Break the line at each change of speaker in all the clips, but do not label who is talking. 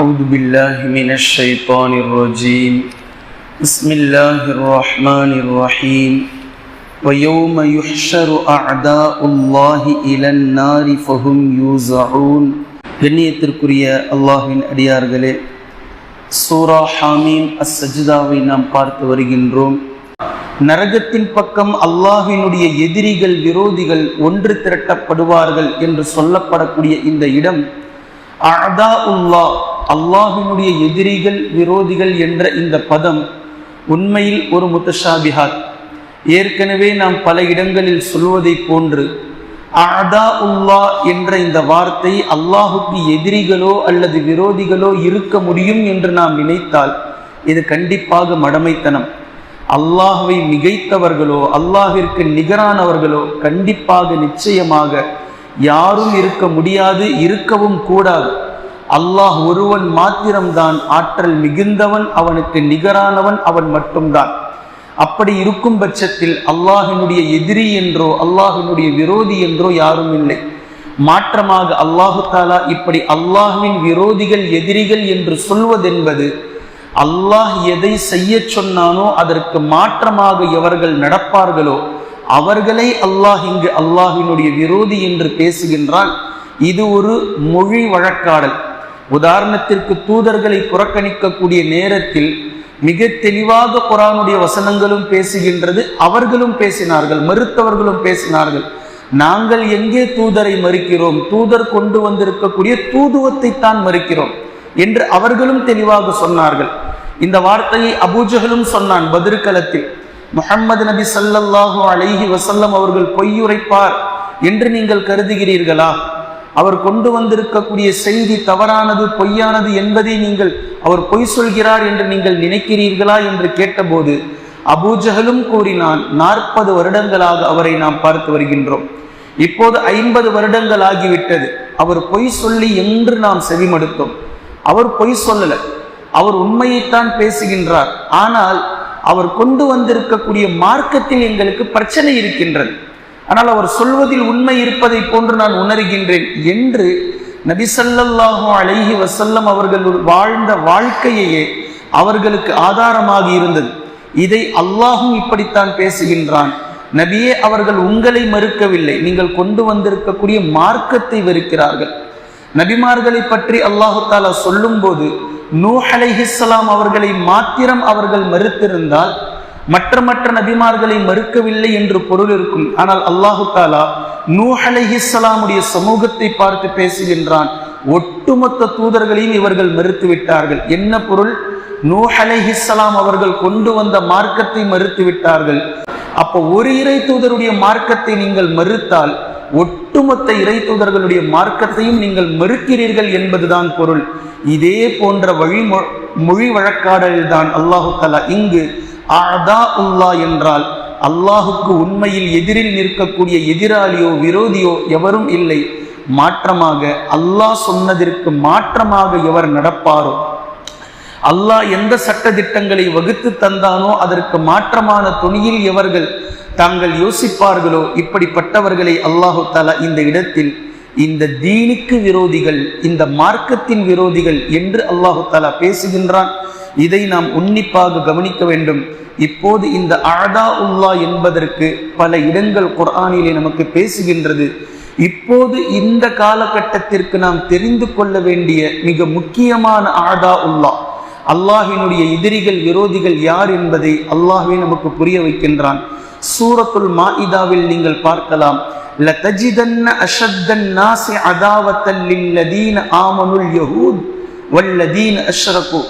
أعوذ بالله من الشيطان الرجيم بسم الله الرحمن الرحيم ويوم يحشر أعداء الله إلى النار فهم يوزعون கண்ணியத்திற்குரிய அல்லாஹ்வின் அடியார்களே சூரா ஹாமீம் அஸ் சஜிதாவை நாம் பார்த்து வருகின்றோம் நரகத்தின் பக்கம் அல்லாஹினுடைய எதிரிகள் விரோதிகள் ஒன்று திரட்டப்படுவார்கள் என்று சொல்லப்படக்கூடிய இந்த இடம் அதா உல்லா அல்லாஹினுடைய எதிரிகள் விரோதிகள் என்ற இந்த பதம் உண்மையில் ஒரு முத்தஷாபிஹாத். ஏற்கனவே நாம் பல இடங்களில் சொல்வதை போன்று அதா உல்லா என்ற இந்த வார்த்தை அல்லாஹுக்கு எதிரிகளோ அல்லது விரோதிகளோ இருக்க முடியும் என்று நாம் நினைத்தால் இது கண்டிப்பாக மடமைத்தனம். அல்லாஹுவை மிகைத்தவர்களோ அல்லாஹிற்கு நிகரானவர்களோ கண்டிப்பாக நிச்சயமாக யாரும் இருக்க முடியாது இருக்கவும் கூடாது. அல்லாஹ் ஒருவன் மாத்திரம்தான் ஆற்றல் மிகுந்தவன் அவனுக்கு நிகரானவன் அவன் மட்டும்தான். அப்படி இருக்கும் பட்சத்தில் அல்லாஹினுடைய எதிரி என்றோ அல்லாஹினுடைய விரோதி என்றோ யாரும் இல்லை. மாற்றமாக அல்லாஹு தாலா இப்படி அல்லாஹுவின் விரோதிகள் எதிரிகள் என்று சொல்வதென்பது அல்லாஹ் எதை செய்ய சொன்னானோ அதற்கு மாற்றமாக எவர்கள் நடப்பார்களோ அவர்களை அல்லாஹ் இங்கு அல்லாஹினுடைய விரோதி என்று பேசுகின்றான். இது ஒரு மொழி வழக்காடல். உதாரணத்திற்கு தூதர்களை புறக்கணிக்கக்கூடிய நேரத்தில் மிக தெளிவாக குரானுடைய வசனங்களும் பேசுகின்றது அவர்களும் பேசினார்கள் மறுத்தவர்களும் பேசினார்கள். நாங்கள் எங்கே தூதரை மறுக்கிறோம்? தூதர் கொண்டு வந்திருக்கக்கூடிய தூதுவத்தை தான் மறுக்கிறோம் என்று அவர்களும் தெளிவாக சொன்னார்கள். இந்த வார்த்தையை அபூஜகளும் சொன்னான் பதிர்களத்தில் முகம்மது நபி சல்லல்லாஹு அலைஹி வசல்லம் அவர்கள் பொய்யுரைப்பார் என்று நீங்கள் கருதுகிறீர்களா? அவர் கொண்டு வந்திருக்கக்கூடிய செய்தி தவறானது பொய்யானது என்பதை நீங்கள் அவர் பொய் சொல்கிறார் என்று நீங்கள் நினைக்கிறீர்களா என்று கேட்டபோது அபூஜகலும் கூறினான் நாற்பது வருடங்களாக அவரை நாம் பார்த்து வருகின்றோம். இப்போது ஐம்பது வருடங்கள் ஆகிவிட்டது. அவர் பொய் சொல்லி என்று நாம் செவிமடுத்தோம். அவர் பொய் சொல்லல. அவர் உண்மையைத்தான் பேசுகின்றார். ஆனால் அவர் கொண்டு வந்திருக்கக்கூடிய மார்க்கத்தில் எங்களுக்கு பிரச்சனை இருக்கின்றது. ஆனால் அவர் சொல்வதில் உண்மை இருப்பதை போன்று நான் உணர்கின்றேன் என்று நபிசல்லாஹு அழகி வசல்லம் அவர்கள் வாழ்ந்த வாழ்க்கையையே அவர்களுக்கு ஆதாரமாக இருந்தது. இதை அல்லாஹும் இப்படித்தான் பேசுகின்றான். நபியே அவர்கள் உங்களை மறுக்கவில்லை. நீங்கள் கொண்டு வந்திருக்கக்கூடிய மார்க்கத்தை வெறுக்கிறார்கள். நபிமார்களை பற்றி அல்லாஹாலா சொல்லும் போது நூ அலைஹிஸ்லாம் அவர்களை மாத்திரம் அவர்கள் மறுத்திருந்தால் மற்ற மற்ற நபிமார்களை மறுக்கவில்லை என்று பொருள் இருக்கும். ஆனால் அல்லாஹு தாலா நூ அலைஹிஸ்லாமுடைய சமூகத்தை பார்த்து பேசுகின்றான். ஒட்டுமொத்த தூதர்களையும் இவர்கள் மறுத்து விட்டார்கள். என்ன பொருள்? நூ அலைஹிஸ்லாம் அவர்கள் கொண்டு வந்த மார்க்கத்தை மறுத்து விட்டார்கள். அப்போ ஒரு இறை தூதருடைய மார்க்கத்தை நீங்கள் மறுத்தால் ஒட்டுமொத்த இறை தூதர்களுடைய மார்க்கத்தையும் நீங்கள் மறுக்கிறீர்கள் என்பதுதான் பொருள். இதே போன்ற வழி மொழி வழக்காடலில் தான் அல்லாஹு தலா இங்கு ஆதா உல்லா என்றால் அல்லாஹுக்கு உண்மையில் எதிரில் நிற்கக்கூடிய எதிராளியோ விரோதியோ எவரும் இல்லை. மாற்றமாக அல்லாஹ் சொன்னதற்கு மாற்றமாக எவர் நடப்பாரோ? அல்லாஹ் எந்த சட்ட திட்டங்களை வகுத்து தந்தானோ அதற்கு மாற்றமான துணியில் எவர்கள் தாங்கள் யோசிப்பார்களோ? இப்படிப்பட்டவர்களை அல்லாஹு தலா இந்த இடத்தில் இந்த தீனுக்கு விரோதிகள் இந்த மார்க்கத்தின் விரோதிகள் என்று அல்லாஹு தாலா பேசுகின்றான். இதை நாம் உன்னிப்பாக கவனிக்க வேண்டும். இப்போது இந்த அழதா உல்லா என்பதற்கு பல இடங்கள் குர்ஆனிலே நமக்கு பேசுகின்றது. இப்போது இந்த காலகட்டத்திற்கு நாம் தெரிந்து கொள்ள வேண்டிய மிக முக்கியமான ஆதா உல்லா அல்லாஹினுடைய எதிரிகள் விரோதிகள் யார் என்பதை அல்லாஹே நமக்கு புரிய வைக்கின்றான். சூரத்துல் மாஇதாவில் நீங்கள் பார்க்கலாம். لتجدن أشد الناس عداوة للذين آمنوا اليهود والذين أشركوا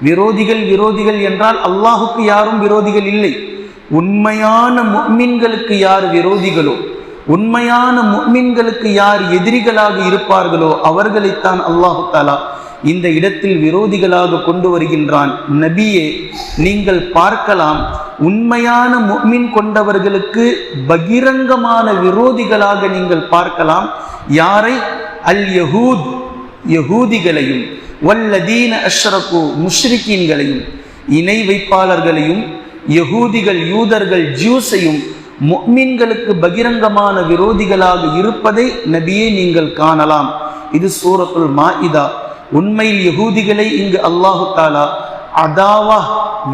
விரோதிகள் விரோதிகள் என்றால் அல்லாஹுக்கு யாரும் விரோதிகள் இல்லை உண்மையான முக்மின்களுக்கு யார் விரோதிகளோ உண்மையான முக்மின்களுக்கு யார் எதிரிகளாக இருப்பார்களோ அவர்களைத்தான் அல்லாஹு தாலா இந்த இடத்தில் விரோதிகளாக கொண்டு வருகின்றான் நபியே நீங்கள் பார்க்கலாம் உண்மையான முக்மின் கொண்டவர்களுக்கு பகிரங்கமான விரோதிகளாக நீங்கள் பார்க்கலாம். யாரை? அல் யஹூத் யகூதிகளையும் வல்லதீன அஷ்ரகு முஷ்ரிகீன்களையும் இணை வைப்பாளர்களையும் யகூதிகள் யூதர்கள் ஜூஸையும் மொமீன்களுக்கு பகிரங்கமான விரோதிகளாக இருப்பதை நபியே நீங்கள் காணலாம். இது சூரத்துல் மாஇதா உண்மையில் யகூதிகளை இங்கு அல்லாஹு தாலா அதாவா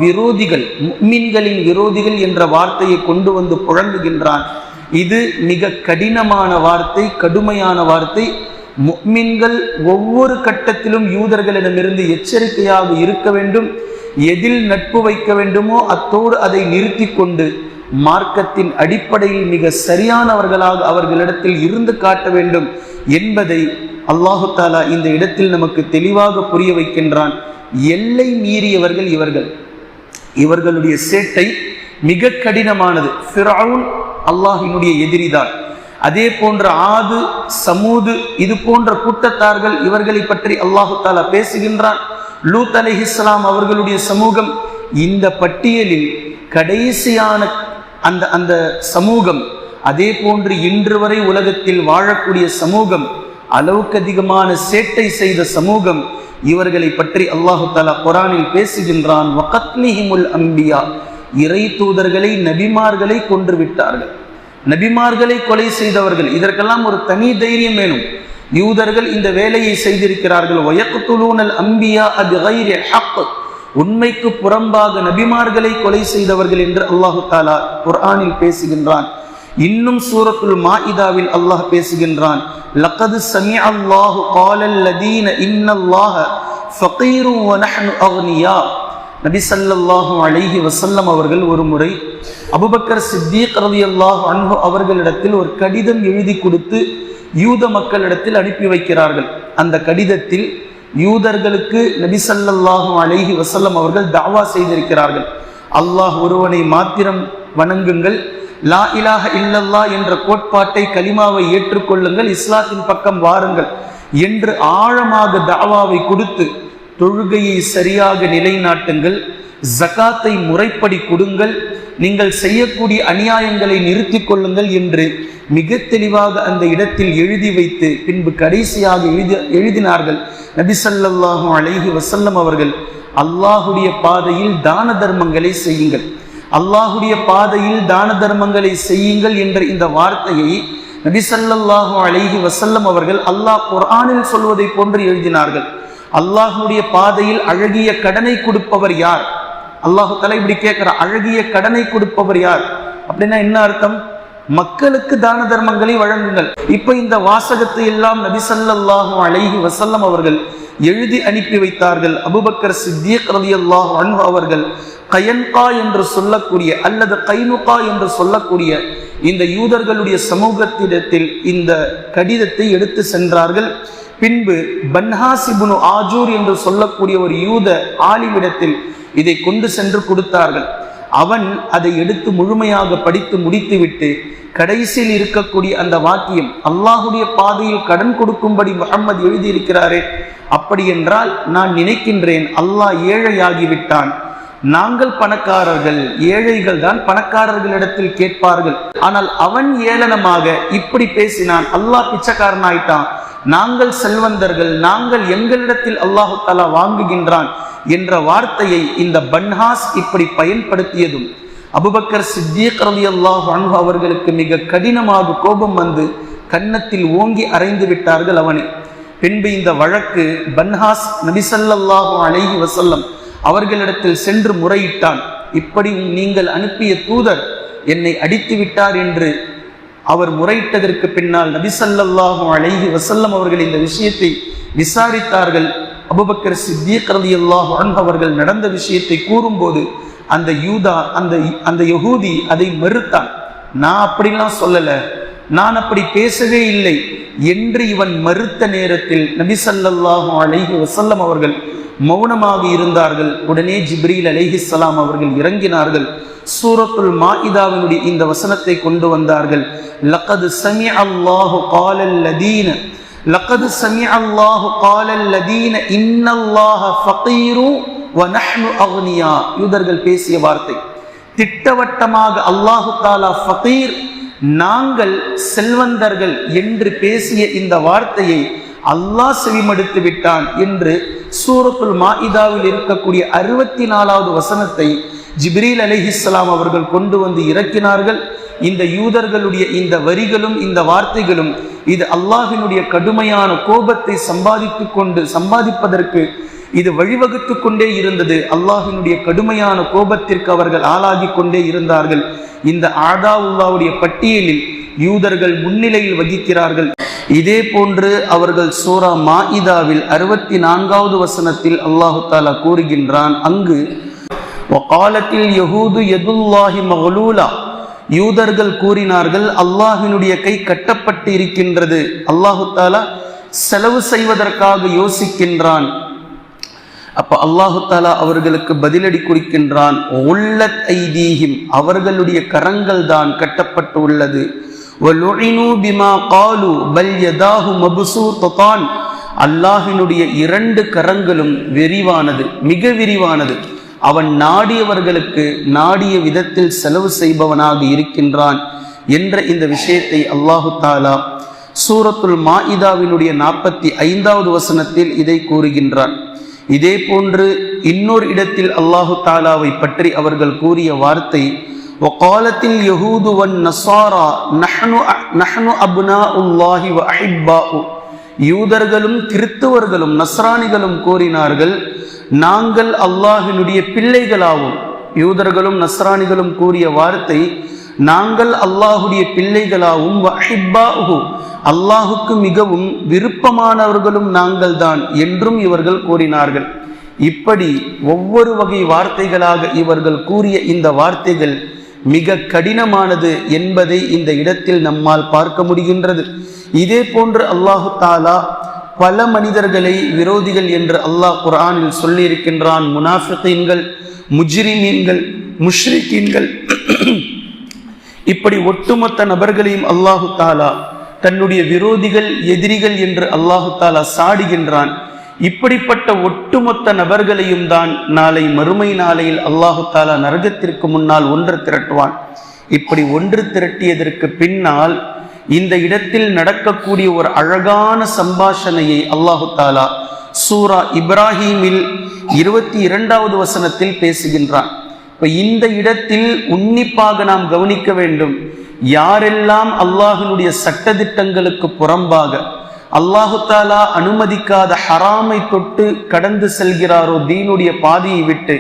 விரோதிகள் முக்மின்களின் விரோதிகள் என்ற வார்த்தையை கொண்டு வந்து புழங்குகின்றான். இது மிக கடினமான வார்த்தை கடுமையான வார்த்தை. முக்மின்கள் ஒவ்வொரு கட்டத்திலும் யூதர்களிடமிருந்து எச்சரிக்கையாக இருக்க வேண்டும் எதில் நட்பு வைக்க வேண்டுமோ அத்தோடு அதை நிறுத்தி கொண்டு மார்க்கத்தின் அடிப்படையில் மிக சரியானவர்களாக அவர்களிடத்தில் இருந்து காட்ட வேண்டும் என்பதை அல்லாஹு தாலா இந்த இடத்தில் நமக்கு தெளிவாக புரிய வைக்கின்றான். எல்லை மீறியவர்கள் இவர்கள். இவர்களுடைய சேட்டை மிக கடினமானது. ஃபிரவுன் அல்லாஹினுடைய எதிரிதான். அதே போன்ற ஆது சமூது இது போன்ற கூட்டத்தார்கள் இவர்களை பற்றி அல்லாஹு தாலா பேசுகின்றான். லூத் அலி இஸ்லாம் அவர்களுடைய சமூகம் இந்த பட்டியலில் கடைசியான அந்த அந்த சமூகம் அதே போன்று இன்று வரை உலகத்தில் வாழக்கூடிய சமூகம் அளவுக்கு அதிகமான சேட்டை செய்த சமூகம் இவர்களை பற்றி அல்லாஹு தாலா குரானில் பேசுகின்றான். அம்பியா. இறை தூதர்களை நபிமார்களை கொன்று விட்டார்கள். நபிமார்களை கொலை செய்தவர்கள் இதற்கெல்லாம் ஒரு தனி தைரியம் வேணும். யூதர்கள் இந்த வேலையை செய்திருக்கிறார்கள். வயக்குத்துலூனல் அம்பியா அது உண்மைக்கு புறம்பாக நபிமார்களை கொலை செய்தவர்கள் என்று அல்லாஹு தாலா குர்ஆனில் பேசுகின்றான். இன்னும் சூரத்துல் மாஇதாவில் அல்லாஹ் பேசுகின்றான் லக்கது சமி அல்லாஹு காலல்லதீன இன்னல்லாஹ ஃபகீரும் வ அவனியா அக்னியா. நபி சல்லல்லாஹு அலைஹி வசல்லம் அவர்கள் ஒரு முறை அபுபக்கர் சித்திக் அல்லாஹ் அன்பு அவர்களிடத்தில் ஒரு கடிதம் எழுதி கொடுத்து யூத மக்களிடத்தில் அனுப்பி வைக்கிறார்கள். அந்த கடிதத்தில் யூதர்களுக்கு நபி சல்லல்லாஹு அலைஹி வசல்லம் அவர்கள் தாவா செய்திருக்கிறார்கள். அல்லாஹ் ஒருவனை மாத்திரம் வணங்குங்கள் லா இலாஹ இல்லல்லா என்ற கோட்பாட்டை கலிமாவை ஏற்றுக்கொள்ளுங்கள் இஸ்லாத்தின் பக்கம் வாருங்கள் என்று ஆழமாக தாவாவை கொடுத்து தொழுகையை சரியாக நிலைநாட்டுங்கள் ஜகாத்தை முறைப்படி கொடுங்கள் நீங்கள் செய்யக்கூடிய அநியாயங்களை நிறுத்தி கொள்ளுங்கள் என்று மிக தெளிவாக அந்த இடத்தில் எழுதி வைத்து பின்பு கடைசியாக எழுதி எழுதினார்கள். நபிசல்லாஹு அலைஹி வசல்லம் அவர்கள் அல்லாஹுடைய பாதையில் தான தர்மங்களை செய்யுங்கள். அல்லாஹுடைய பாதையில் தான தர்மங்களை செய்யுங்கள் என்ற இந்த வார்த்தையை நபிசல்லாஹு அலைஹி வசல்லம் அவர்கள் அல்லாஹ் குர்ஆனில் சொல்வதை போன்று எழுதினார்கள். அல்லாஹுடைய பாதையில் அழகிய கடனை கொடுப்பவர் யார்? அல்லாஹு தலை இப்படி கேட்கிற அழகிய கடனை கொடுப்பவர் யார்? அப்படின்னா என்ன அர்த்தம்? மக்களுக்கு தான தர்மங்களை வழங்குங்கள். இப்ப இந்த வாசகத்தை எல்லாம் நபிசல்லாஹும் அழகி வசல்லம் அவர்கள் எழுதி அனுப்பி வைத்தார்கள். அபுபக்கர் சித்தியக் ரதி அல்லாஹ் அன்பு அவர்கள் கயன்கா என்று சொல்லக்கூடிய அல்லது கைனுகா என்று சொல்லக்கூடிய இந்த யூதர்களுடைய சமூகத்திடத்தில் இந்த கடிதத்தை எடுத்து சென்றார்கள். பின்பு பன்ஹாசிபுனு ஆஜூர் என்று சொல்லக்கூடிய ஒரு யூத ஆலிமிடத்தில் இதை கொண்டு சென்று கொடுத்தார்கள். அவன் அதை எடுத்து முழுமையாக படித்து முடித்துவிட்டு கடைசியில் இருக்கக்கூடிய அந்த வாக்கியம் அல்லாஹுடைய பாதையில் கடன் கொடுக்கும்படி முகம்மது எழுதியிருக்கிறாரே அப்படி என்றால் நான் நினைக்கின்றேன் அல்லாஹ் ஏழையாகிவிட்டான். நாங்கள் பணக்காரர்கள் ஏழைகள் தான் பணக்காரர்களிடத்தில் கேட்பார்கள். ஆனால் அவன் ஏளனமாக இப்படி பேசினான் அல்லாஹ் பிச்சைக்காரன் ஆயிட்டான் நாங்கள் செல்வந்தர்கள் நாங்கள் எங்களிடத்தில் அல்லாஹு தலா வாங்குகின்றான் என்ற வார்த்தையை இந்த பன்ஹாஸ் இப்படி பயன்படுத்தியதும் அபுபக்கர் சித்தியக் ரலி அல்லாஹ் அன்பு அவர்களுக்கு மிக கடினமாக கோபம் வந்து கன்னத்தில் ஓங்கி அறைந்து விட்டார்கள் அவனை. பின்பு இந்த வழக்கு பன்ஹாஸ் நபிசல்லாஹு அலைஹி வசல்லம் அவர்களிடத்தில் சென்று முறையிட்டான். இப்படி நீங்கள் அனுப்பிய தூதர் என்னை அடித்து விட்டார் என்று அவர் முறையிட்டதற்கு பின்னால் நபிசல்லாஹும் அழகி வசல்லம் அவர்கள் இந்த விஷயத்தை விசாரித்தார்கள். அபுபக்கர் சித்தியக் ரலியல்லாஹு அன்ஹு அவர்கள் நடந்த விஷயத்தை கூறும்போது அந்த யூதா அந்த அந்த யகூதி அதை மறுத்தான். நான் அப்படிலாம் சொல்லலை. நான் அப்படி பேசவே இல்லை என்று இவன் மறுத்த நேரத்தில் நபிசல்லாஹும் ஸல்லல்லாஹு அலைஹி அவர்கள் மௌனமாக இருந்தார்கள். உடனே ஜிப்ரீல் அலைஹிஸ்ஸலாம் அவர்கள் இறங்கினார்கள். சூரத்துல் மாஇதாவினுடைய இந்த வசனத்தை கொண்டு வந்தார்கள். லக்கது சமி அல்லாஹு காலல் லதீன லக்கது சமி அல்லாஹு காலல் லதீன இன்னல்லாஹ ஃபகீரு வ நஹ்னு அக்னியா. யூதர்கள் பேசிய வார்த்தை. திட்டவட்டமாக அல்லாஹு தாலா ஃபகீர் நாங்கள் செல்வந்தர்கள் என்று பேசிய இந்த வார்த்தையை அல்லாஹ் செவிமடுத்து விட்டான் என்று சூரத்துல் மாஇதாவில் இருக்கக்கூடிய அறுபத்தி நாலாவது வசனத்தை ஜிப்ரீல் அலிஹிஸ்லாம் அவர்கள் கொண்டு வந்து இறக்கினார்கள். இந்த யூதர்களுடைய இந்த வரிகளும் இந்த வார்த்தைகளும் இது அல்லாஹினுடைய கடுமையான கோபத்தை சம்பாதித்து கொண்டு சம்பாதிப்பதற்கு இது வழிவகுத்து கொண்டே இருந்தது. அல்லாஹினுடைய கடுமையான கோபத்திற்கு அவர்கள் ஆளாகி கொண்டே இருந்தார்கள். இந்த ஆதா உல்லாவுடைய பட்டியலில் யூதர்கள் முன்னிலையில் வகிக்கிறார்கள். இதே போன்று அவர்கள் சூரா மாஇதாவில் அறுபத்தி நான்காவது வசனத்தில் அல்லாஹு தாலா கூறுகின்றான். அங்கு காலத்தில் யகூது எதுல்லாஹி மகளூலா யூதர்கள் கூறினார்கள் அல்லாஹினுடைய கை கட்டப்பட்டு இருக்கின்றது. அல்லாஹு தாலா செலவு செய்வதற்காக யோசிக்கின்றான். அப்ப அல்லாஹு தாலா அவர்களுக்கு பதிலடி குறிக்கின்றான் உள்ளத் ஐதீகிம் அவர்களுடைய கரங்கள் தான் கட்டப்பட்டு உள்ளது பல் யதாஹு அல்லாஹினுடைய இரண்டு கரங்களும் விரிவானது மிக விரிவானது. அவன் நாடியவர்களுக்கு நாடிய விதத்தில் செலவு செய்பவனாக இருக்கின்றான் என்ற இந்த விஷயத்தை அல்லாஹு தாலா சூரத்துல் மாஇதாவினுடைய நாற்பத்தி ஐந்தாவது வசனத்தில் இதை கூறுகின்றான். இதே போன்று இன்னொரு இடத்தில் அல்லாஹு தாலாவை பற்றி அவர்கள் கூறிய வார்த்தை ஒகாலத்தில் யஹூது வன் நசாரா நஹ்னு நஹ்னு அப்னா உல்லாஹி வ யூதர்களும் கிறித்துவர்களும் நஸ்ரானிகளும் கூறினார்கள் நாங்கள் அல்லாஹினுடைய பிள்ளைகளாவோம். யூதர்களும் நஸ்ரானிகளும் கூறிய வார்த்தை நாங்கள் அல்லாஹுடைய பிள்ளைகளாகவும் அல்லாஹுக்கு மிகவும் விருப்பமானவர்களும் நாங்கள் தான் என்றும் இவர்கள் கூறினார்கள். இப்படி ஒவ்வொரு வகை வார்த்தைகளாக இவர்கள் கூறிய இந்த வார்த்தைகள் மிக கடினமானது என்பதை இந்த இடத்தில் நம்மால் பார்க்க முடிகின்றது. இதே போன்று அல்லாஹு தாலா பல மனிதர்களை விரோதிகள் என்று அல்லாஹ் குரானில் சொல்லியிருக்கின்றான். முனாஃபிகீன்கள் முஜ்ரிமீன்கள் முஷ்ரிகீன்கள். இப்படி ஒட்டுமொத்த நபர்களையும் அல்லாஹு தாலா தன்னுடைய விரோதிகள் எதிரிகள் என்று அல்லாஹு தாலா சாடுகின்றான். இப்படிப்பட்ட ஒட்டுமொத்த நபர்களையும் தான் நாளை மறுமை நாளையில் அல்லாஹு தாலா நரகத்திற்கு முன்னால் ஒன்று திரட்டுவான். இப்படி ஒன்று திரட்டியதற்கு பின்னால் இந்த இடத்தில் நடக்கக்கூடிய ஒரு அழகான சம்பாஷணையை அல்லாஹு தாலா சூரா இப்ராஹீமில் இருபத்தி இரண்டாவது வசனத்தில் பேசுகின்றான். இப்ப இந்த இடத்தில் உன்னிப்பாக நாம் கவனிக்க வேண்டும். யாரெல்லாம் அல்லாஹினுடைய சட்டதிட்டங்களுக்கு புறம்பாக அல்லாஹு தாலா அனுமதிக்காத ஹராமை தொட்டு கடந்து செல்கிறாரோ தீனுடைய பாதியை விட்டு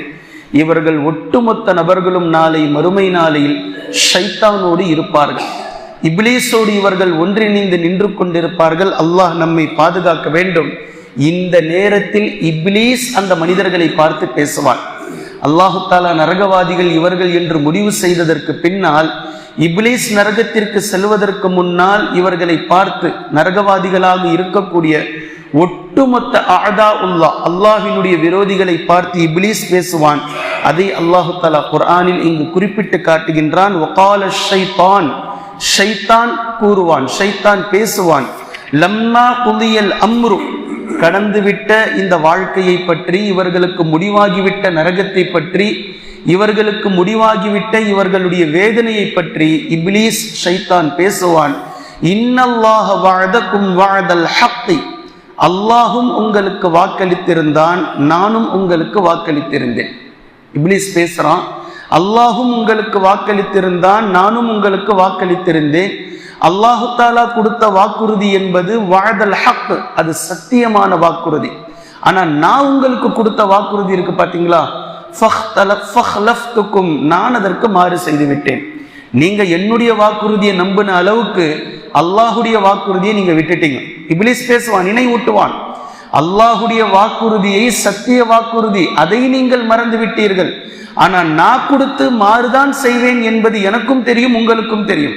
இவர்கள் ஒட்டுமொத்த நபர்களும் நாளை மறுமை நாளையில் ஷைத்தானோடு இருப்பார்கள். இப்ளீஸோடு இவர்கள் ஒன்றிணைந்து நின்று கொண்டிருப்பார்கள். அல்லாஹ் நம்மை பாதுகாக்க வேண்டும். இந்த நேரத்தில் இப்லீஸ் அந்த மனிதர்களை பார்த்து பேசுவான் அல்லாஹு தாலா நரகவாதிகள் இவர்கள் என்று முடிவு செய்ததற்கு பின்னால் இப்லீஸ் நரகத்திற்கு செல்வதற்கு முன்னால் இவர்களை பார்த்து நரகவாதிகளாக இருக்கக்கூடிய ஒட்டுமொத்த ஆதா உல்லா அல்லாஹினுடைய விரோதிகளை பார்த்து இப்ளீஸ் பேசுவான். அதை அல்லாஹு தாலா குர்ஆனில் இங்கு குறிப்பிட்டு காட்டுகின்றான். ஒகால ஷைத்தான் ஷைத்தான் கூறுவான் ஷைத்தான் பேசுவான். லம்மா புதியல் அம்ரு. கடந்துவிட்ட இந்த வாழ்க்கையை பற்றி இவர்களுக்கு முடிவாகிவிட்ட நரகத்தை பற்றி இவர்களுக்கு முடிவாகிவிட்ட இவர்களுடைய வேதனையை பற்றி இப்லீஸ் ஷைத்தான் பேசுவான். இன்னல்லாஹ வாழ்தக்கும் வாழ்தல் ஹக்தி அல்லாஹும் உங்களுக்கு வாக்களித்திருந்தான் நானும் உங்களுக்கு வாக்களித்திருந்தேன். இப்லீஸ் பேசுறான். அல்லாஹும் உங்களுக்கு வாக்களித்திருந்தான் நானும் உங்களுக்கு வாக்களித்திருந்தேன். அல்லாஹு தாலா கொடுத்த வாக்குறுதி என்பது வாழ்தல் ஹக் அது சத்தியமான வாக்குறுதி. ஆனா நான் உங்களுக்கு கொடுத்த வாக்குறுதி இருக்கு பாத்தீங்களா? நான் அதற்கு மாறு செய்து விட்டேன் நீங்க என்னுடைய வாக்குறுதியை நம்பின அளவுக்கு அல்லாஹுடைய வாக்குறுதியை நீங்க விட்டுட்டீங்க. இபிலிஸ் பேசுவான் நினைவூட்டுவான். அல்லாஹுடைய வாக்குறுதியை சத்திய வாக்குறுதி அதை நீங்கள் மறந்து விட்டீர்கள். ஆனால் நான் கொடுத்து மாறுதான் செய்வேன் என்பது எனக்கும் தெரியும் உங்களுக்கும் தெரியும்.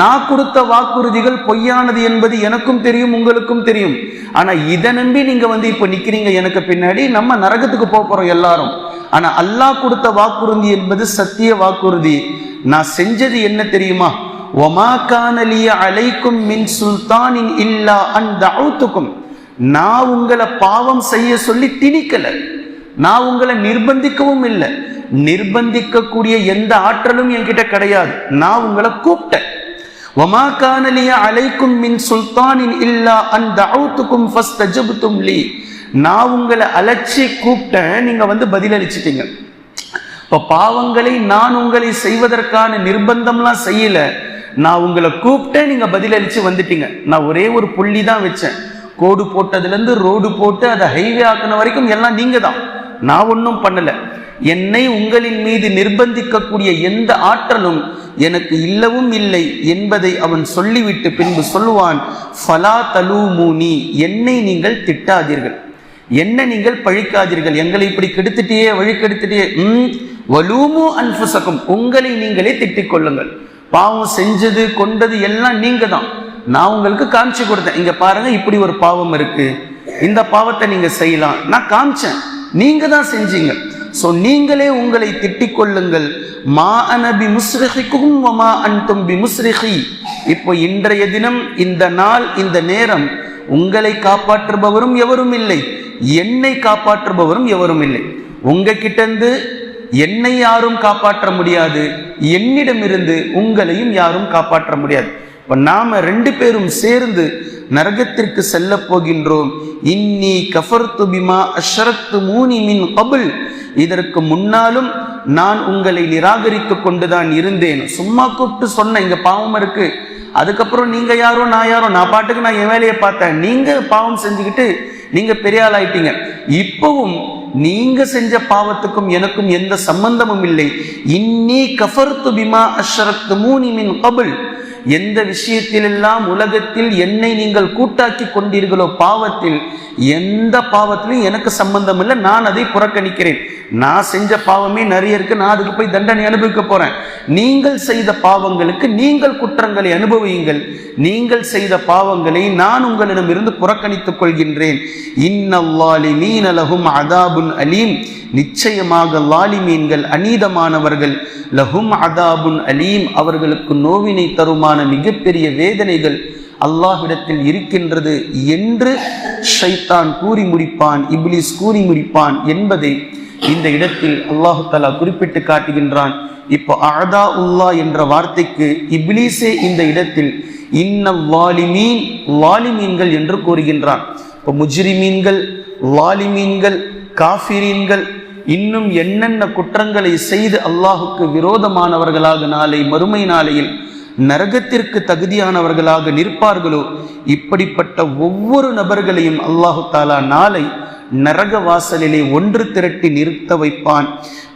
நான் கொடுத்த வாக்குறுதிகள் பொய்யானது என்பது எனக்கும் தெரியும் உங்களுக்கும் தெரியும். ஆனா இதை நம்பி நீங்க வந்து இப்ப நிக்கிறீங்க எனக்கு பின்னாடி நம்ம நரகத்துக்கு போக போறோம் எல்லாரும். ஆனா அல்லாஹ் கொடுத்த வாக்குறுதி என்பது சத்திய வாக்குறுதி. நான் செஞ்சது என்ன தெரியுமா? ஒமா கானலிய அலைக்கும் மின் சுல்தானின் இல்லா அந்த அவுத்துக்கும் நான் உங்களை பாவம் செய்ய சொல்லி திணிக்கல. நான் உங்களை நிர்பந்திக்கவும் இல்லை. நிர்பந்திக்கக்கூடிய எந்த ஆற்றலும் என்கிட்ட கிடையாது. நான் உங்களை கூப்பிட்டேன். ஒமா கானலிய அலைக்கும் மின் சுல்தானின் இல்லா அந்த அவுத்துக்கும் ஃபஸ்தஜபுத்தும் லீ. நான் உங்களை அலட்சி கூப்பிட்டேன். நீங்க வந்து பதிலளிச்சிட்டீங்க. இப்போ பாவங்களை நான் உங்களை செய்வதற்கான நிர்பந்தம்லாம் செய்யல. நான் உங்களை கூப்பிட்டேன். நீங்க பதிலளிச்சு வந்துட்டீங்க. நான் ஒரே ஒரு புள்ளி தான் வச்சேன். கோடு போட்டதுலேருந்து ரோடு போட்டு அதை ஹைவே ஆக்கின வரைக்கும் எல்லாம் நீங்கள் தான் நான் ஒன்றும் பண்ணலை. என்னை உங்களின் மீது நிர்பந்திக்கக்கூடிய எந்த ஆற்றலும் எனக்கு இல்லவும் இல்லை என்பதை அவன் சொல்லிவிட்டு பின்பு சொல்லுவான் ஃபலா தலூமூனி. என்னை நீங்கள் திட்டாதீர்கள். என்ன நீங்கள் பழிக்காதீர்கள். எங்களை இப்படி கெடுத்துட்டியே வழி கெடுத்துட்டே ம் வலூமு அன்புசகம் உங்களை நீங்களே திட்டிக் கொள்ளுங்கள். பாவம் செஞ்சது கொண்டது எல்லாம் நீங்க தான் நான் உங்களுக்கு காமிச்சு கொடுத்தேன். இங்க பாருங்க இப்படி ஒரு பாவம் இருக்கு. இந்த பாவத்தை நீங்க செய்யலாம். நான் காமிச்சேன். நீங்க தான் செஞ்சீங்க. ஸோ நீங்களே உங்களை திட்டிக் கொள்ளுங்கள். மா அனபி முஸ்ரிஹிக்கும் வமா அன்தும் பி முஸ்ரிஹி இப்போ இன்றைய தினம் இந்த நாள் இந்த நேரம் உங்களை காப்பாற்றுபவரும் எவரும் இல்லை. என்னை காப்பாற்றுபவரும் எவரும் இல்லை. உங்ககிட்டருந்து என்னை யாரும் காப்பாற்ற முடியாது. என்னிடமிருந்து உங்களையும் யாரும் காப்பாற்ற முடியாது. இப்போ நாம் ரெண்டு பேரும் சேர்ந்து நரகத்திற்கு செல்ல போகின்றோம். இன்னி கஃபர்த்து பிமா அஷரத்து மூனி மின் கபுல். இதற்கு முன்னாலும் நான் உங்களை நிராகரித்து கொண்டுதான் இருந்தேன். சும்மா கூப்பிட்டு சொன்ன இங்க பாவம் இருக்கு. அதுக்கப்புறம் நீங்க யாரோ நான் யாரோ நான் பாட்டுக்கு நான் என் வேலையை பார்த்தேன். நீங்க பாவம் செஞ்சுக்கிட்டு நீங்க பெரிய ஆள் ஆயிட்டீங்க இப்பவும் நீங்க செஞ்ச பாவத்துக்கும் எனக்கும் எந்த சம்பந்தமும் இல்லை. இன்னி கஃபர்த்து பிமா அஷரத்து மூனி மின் கபுல். எந்த விஷயத்திலெல்லாம் உலகத்தில் என்னை நீங்கள் கூட்டாக்கி கொண்டீர்களோ பாவத்தில் எந்த பாவத்திலும் எனக்கு சம்பந்தம் இல்லை நான் அதை புறக்கணிக்கிறேன். நான் செஞ்ச பாவமே நிறைய இருக்கு நான் அதுக்கு போய் தண்டனை அனுபவிக்க போறேன். நீங்கள் செய்த பாவங்களுக்கு நீங்கள் குற்றங்களை அனுபவியுங்கள். நீங்கள் செய்த பாவங்களை நான் உங்களிடம் இருந்து புறக்கணித்துக் கொள்கின்றேன். இன்னல்லாலி மீனலகும் அதாபுன் அலீம். நிச்சயமாக லாலிமீன்கள் அநீதமானவர்கள். லஹும் அதாபுன் அலீம். அவர்களுக்கு நோவினை தருமான சம்பந்தமான மிகப்பெரிய வேதனைகள் அல்லாஹ்விடத்தில் இருக்கின்றது என்று ஷைத்தான் கூறி முடிப்பான் இப்லிஸ் கூறி முடிப்பான் என்பதை இந்த இடத்தில் அல்லாஹு தலா குறிப்பிட்டு காட்டுகின்றான். இப்போ அழதா உல்லா என்ற வார்த்தைக்கு இப்லீஸே இந்த இடத்தில் இன்ன வாலிமீன் வாலிமீன்கள் என்று கூறுகின்றான். இப்போ முஜ்ரிமீன்கள் வாலிமீன்கள் காஃபிரீன்கள் இன்னும் என்னென்ன குற்றங்களை செய்து அல்லாஹுக்கு விரோதமானவர்களாக நாளை மறுமை நாளையில் நரகத்திற்கு தகுதியானவர்களாக நிற்பார்களோ? இப்படிப்பட்ட ஒவ்வொரு நபர்களையும் அல்லாஹு தாலா நாளை நரக வாசலிலே ஒன்று திரட்டி நிறுத்த வைப்பான்.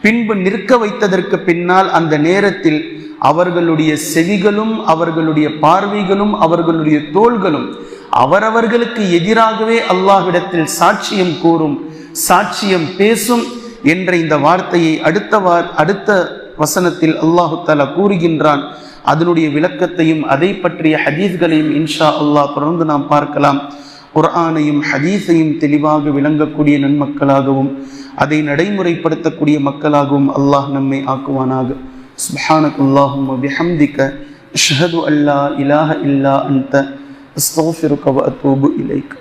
பின்பு நிற்க வைத்ததற்கு பின்னால் அந்த நேரத்தில் அவர்களுடைய செவிகளும் அவர்களுடைய பார்வைகளும் அவர்களுடைய தோள்களும் அவரவர்களுக்கு எதிராகவே அல்லாஹ்விடத்தில் சாட்சியம் கூறும் சாட்சியம் பேசும் என்ற இந்த வார்த்தையை அடுத்த வார் அடுத்த வசனத்தில் அல்லாஹு தாலா கூறுகின்றான். அதனுடைய விளக்கத்தையும் அதை பற்றிய ஹதீஸ்களையும் இன்ஷா அல்லாஹ் தொடர்ந்து நாம் பார்க்கலாம். குர்ஆனையும் ஹதீஸையும் தெளிவாக விளங்கக்கூடிய நன்மக்களாகவும் அதை நடைமுறைப்படுத்தக்கூடிய மக்களாகவும் அல்லாஹ் நம்மை ஆக்குவானாக. சுப்ஹானக் அல்லாஹும் ஷஹது அஷ்ஹது அல்லா இலாஹ இல்லா அந்த அஸ்தக்ஃபிருக வ அத்தூபு இலைக்.